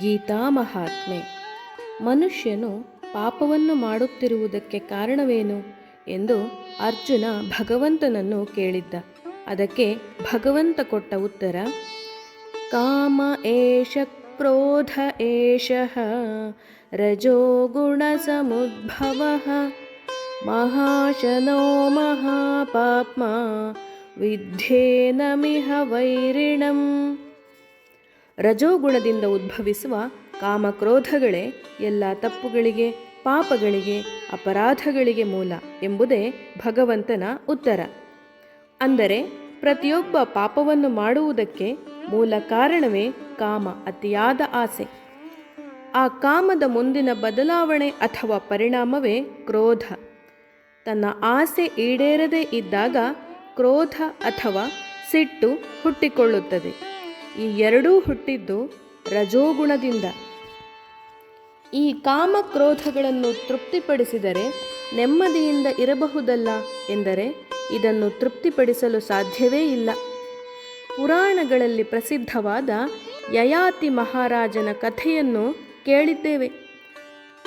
ಗೀತಾ ಮಹಾತ್ಮೆ. ಮನುಷ್ಯನು ಪಾಪವನ್ನು ಮಾಡುತ್ತಿರುವುದಕ್ಕೆ ಕಾರಣವೇನು ಎಂದು ಅರ್ಜುನ ಭಗವಂತನನ್ನು ಕೇಳಿದ್ದ. ಅದಕ್ಕೆ ಭಗವಂತ ಕೊಟ್ಟ ಉತ್ತರ, ಕಾಮ ಏಷ ಕ್ರೋಧ ಏಷ ರಜೋಗುಣ ಸಮುದ್ಭವ ಮಹಾಶನೋ ಮಹಾಪಾಪ್ಮ ವಿಧ್ಯೇನಮಿಹ ವೈರಿಣಂ ರಜೋಗುಣದಿಂದ ಉದ್ಭವಿಸುವ ಕಾಮಕ್ರೋಧಗಳೇ ಎಲ್ಲ ತಪ್ಪುಗಳಿಗೆ, ಪಾಪಗಳಿಗೆ, ಅಪರಾಧಗಳಿಗೆ ಮೂಲ ಎಂಬುದೇ ಭಗವಂತನ ಉತ್ತರ. ಅಂದರೆ ಪ್ರತಿಯೊಬ್ಬ ಪಾಪವನ್ನು ಮಾಡುವುದಕ್ಕೆ ಮೂಲ ಕಾರಣವೇ ಕಾಮ ಅತಿಯಾದ ಆಸೆ. ಆ ಕಾಮದ ಮುಂದಿನ ಬದಲಾವಣೆ ಅಥವಾ ಪರಿಣಾಮವೇ ಕ್ರೋಧ. ತನ್ನ ಆಸೆ ಈಡೇರದೇ ಇದ್ದಾಗ ಕ್ರೋಧ ಅಥವಾ ಸಿಟ್ಟು ಹುಟ್ಟಿಕೊಳ್ಳುತ್ತದೆ. ಈ ಎರಡೂ ಹುಟ್ಟಿದ್ದು ರಜೋಗುಣದಿಂದ. ಈ ಕಾಮ ಕ್ರೋಧಗಳನ್ನು ತೃಪ್ತಿಪಡಿಸಿದರೆ ನೆಮ್ಮದಿಯಿಂದ ಇರಬಹುದಲ್ಲ ಎಂದರೆ ಇದನ್ನು ತೃಪ್ತಿಪಡಿಸಲು ಸಾಧ್ಯವೇ ಇಲ್ಲ. ಪುರಾಣಗಳಲ್ಲಿ ಪ್ರಸಿದ್ಧವಾದ ಯಯಾತಿ ಮಹಾರಾಜನ ಕಥೆಯನ್ನು ಕೇಳಿದ್ದೇವೆ.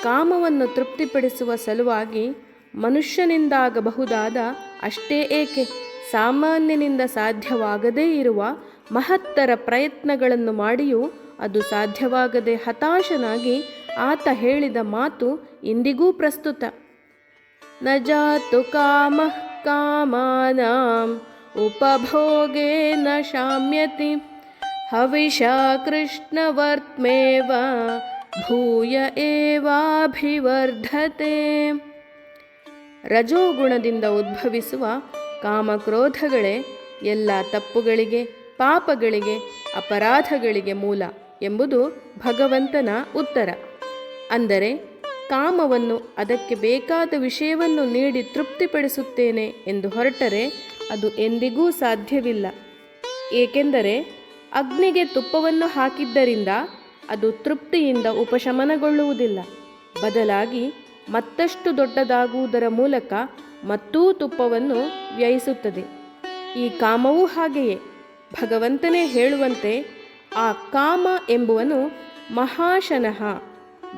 ಕಾಮವನ್ನು ತೃಪ್ತಿಪಡಿಸುವ ಸಲುವಾಗಿ ಮನುಷ್ಯನಿಂದಾಗಬಹುದಾದ ಅಷ್ಟೇ ಏಕೆ ಸಾಮಾನ್ಯನಿಂದ ಸಾಧ್ಯವಾಗದೇ ಇರುವ ಮಹತ್ತರ ಪ್ರಯತ್ನಗಳನ್ನು ಮಾಡಿಯೂ ಅದು ಸಾಧ್ಯವಾಗದೆ ಹತಾಶನಾಗಿ ಆತ ಹೇಳಿದ ಮಾತು ಇಂದಿಗೂ ಪ್ರಸ್ತುತ. ನ ಜಾತು ಕಾಮ ಕಾಮಾನಾಂ ಉಪಭೋಗೇ ನ ಶಾಮ್ಯತಿ ಹವಿಷಾ ಕೃಷ್ಣವರ್ತ್ಮೇವ ಭೂಯ ಏವಾಭಿವರ್ಧತೆ. ರಜೋಗುಣದಿಂದ ಉದ್ಭವಿಸುವ ಕಾಮಕ್ರೋಧಗಳೇ ಎಲ್ಲ ತಪ್ಪುಗಳಿಗೆ ಪಾಪಗಳಿಗೆ, ಅಪರಾಧಗಳಿಗೆ ಮೂಲ ಎಂಬುದು ಭಗವಂತನ ಉತ್ತರ. ಅಂದರೆ, ಕಾಮವನ್ನು ಅದಕ್ಕೆ ಬೇಕಾದ ವಿಷಯವನ್ನು ನೀಡಿ ತೃಪ್ತಿಪಡಿಸುತ್ತೇನೆ ಎಂದು ಹೊರಟರೆ ಅದು ಎಂದಿಗೂ ಸಾಧ್ಯವಿಲ್ಲ. ಏಕೆಂದರೆ, ಅಗ್ನಿಗೆ ತುಪ್ಪವನ್ನು ಹಾಕಿದ್ದರಿಂದ ಅದು ತೃಪ್ತಿಯಿಂದ ಉಪಶಮನಗೊಳ್ಳುವುದಿಲ್ಲ. ಬದಲಾಗಿ, ಮತ್ತಷ್ಟು ದೊಡ್ಡದಾಗುವುದರ ಮೂಲಕ ಮತ್ತೂ ತುಪ್ಪವನ್ನು ವ್ಯಯಿಸುತ್ತದೆ. ಈ ಕಾಮವೂ ಹಾಗೆಯೇ. ಭಗವಂತನೇ ಹೇಳುವಂತೆ ಆ ಕಾಮ ಎಂಬುವನು ಮಹಾಶನಃ,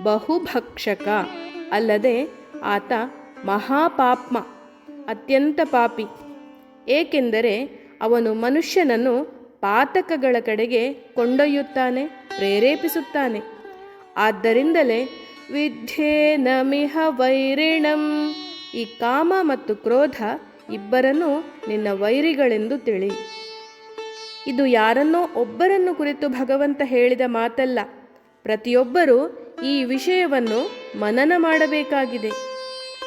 ಬಹುಭಕ್ಷಕ. ಅಲ್ಲದೆ ಆತ ಮಹಾಪಾಪ್ಮ, ಅತ್ಯಂತ ಪಾಪಿ. ಏಕೆಂದರೆ ಅವನು ಮನುಷ್ಯನನ್ನು ಪಾತಕಗಳ ಕಡೆಗೆ ಕೊಂಡೊಯ್ಯುತ್ತಾನೆ, ಪ್ರೇರೇಪಿಸುತ್ತಾನೆ. ಆದ್ದರಿಂದಲೇ ವಿದ್ಯೆ ನಮಿಹ ವೈರಿಣಂ. ಈ ಕಾಮ ಮತ್ತು ಕ್ರೋಧ ಇಬ್ಬರನ್ನು ನಿನ್ನ ವೈರಿಗಳೆಂದು ತಿಳಿ. ಇದು ಯಾರನ್ನೋ ಒಬ್ಬರನ್ನು ಕುರಿತು ಭಗವಂತ ಹೇಳಿದ ಮಾತಲ್ಲ. ಪ್ರತಿಯೊಬ್ಬರೂ ಈ ವಿಷಯವನ್ನು ಮನನ ಮಾಡಬೇಕಾಗಿದೆ.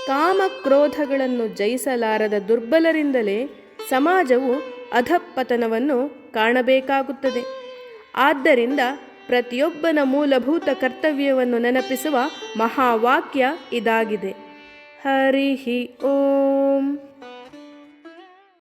ಕಾಮ ಕ್ರೋಧಗಳನ್ನು ಜಯಿಸಲಾರದ ದುರ್ಬಲರಿಂದಲೇ ಸಮಾಜವು ಅಧಪತನವನ್ನು ಕಾಣಬೇಕಾಗುತ್ತದೆ. ಆದ್ದರಿಂದ ಪ್ರತಿಯೊಬ್ಬನ ಮೂಲಭೂತ ಕರ್ತವ್ಯವನ್ನು ನೆನಪಿಸುವ ಮಹಾವಾಕ್ಯ ಇದಾಗಿದೆ. ಹರಿ ಓಂ.